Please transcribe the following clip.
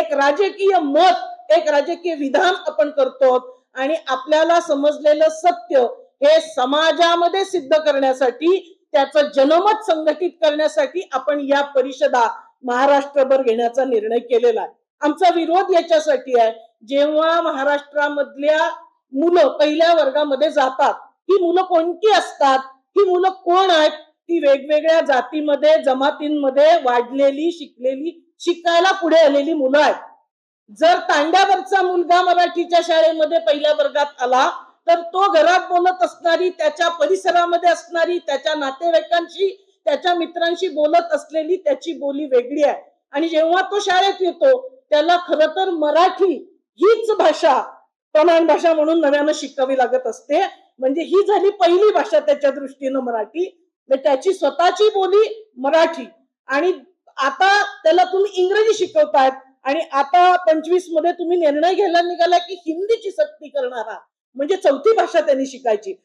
एक राजकीय मत एक राजकीय विधान आपण करतो. आणि आपल्याला समजलेलं सत्य हे समाजामध्ये सिद्ध करण्यासाठी त्याचं जनमत संघटित करण्यासाठी आपण या परिषदा महाराष्ट्रभर घेण्याचा निर्णय केलेला आहे. आमचा विरोध याच्यासाठी आहे. जेव्हा महाराष्ट्रामधल्या मुलं पहिल्या वर्गामध्ये जातात ही मुलं कोणती असतात? ही मुलं कोण आहेत? ती वेगवेगळ्या जातीमध्ये जमातींमध्ये वाढलेली शिकलेली शिकायला पुढे आलेली मुलं आहेत. जर तांड्यावरचा मुलगा मराठीच्या शाळेमध्ये पहिल्या वर्गात आला तर तो घरात बोलत असणारी त्याच्या परिसरामध्ये असणारी त्याच्या नातेवाईकांशी त्याच्या मित्रांशी बोलत असलेली त्याची बोली वेगळी आहे. आणि जेव्हा तो शाळेत येतो त्याला खर तर मराठी हीच भाषा प्रमाण भाषा म्हणून नव्यानं शिकावी लागत असते. म्हणजे ही झाली पहिली भाषा त्याच्या दृष्टीनं मराठी. त्याची स्वतःची बोली मराठी. आणि आता त्याला तुम्ही इंग्रजी शिकवतायत आणि आता पंचवीसमध्ये तुम्ही निर्णय घ्यायला निघाला की हिंदीची सक्ती करणार. म्हणजे चौथी भाषा त्यांनी शिकायची.